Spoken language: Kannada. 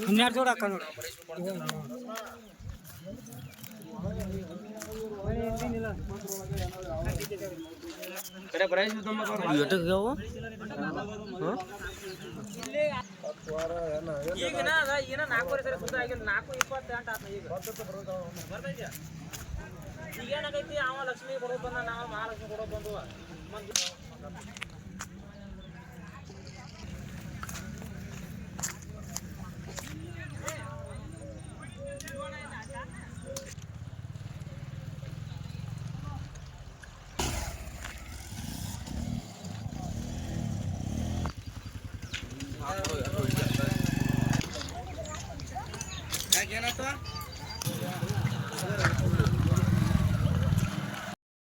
ಹನ್ನೆರಡು ಜೋಡಿ ಅದ ಈಗಿನ ನಾಲ್ಕೂವರೆ ಸರಿ ಸುತ್ತ ಆಗಿಲ್ಲ ನಾಲ್ಕು ಇಪ್ಪತ್ತೆಂಟು ಆತ ಈಗ. ಏನಕೈತಿ ಅವ ಲಕ್ಷ್ಮಿ ಕೊಡೋ ಬಂದ ನಾವು ಮಹಾಲಕ್ಷ್ಮಿ ಕೊಡೋ ಬಂದು ಮಂದಿ ಏನಾಯ್ತು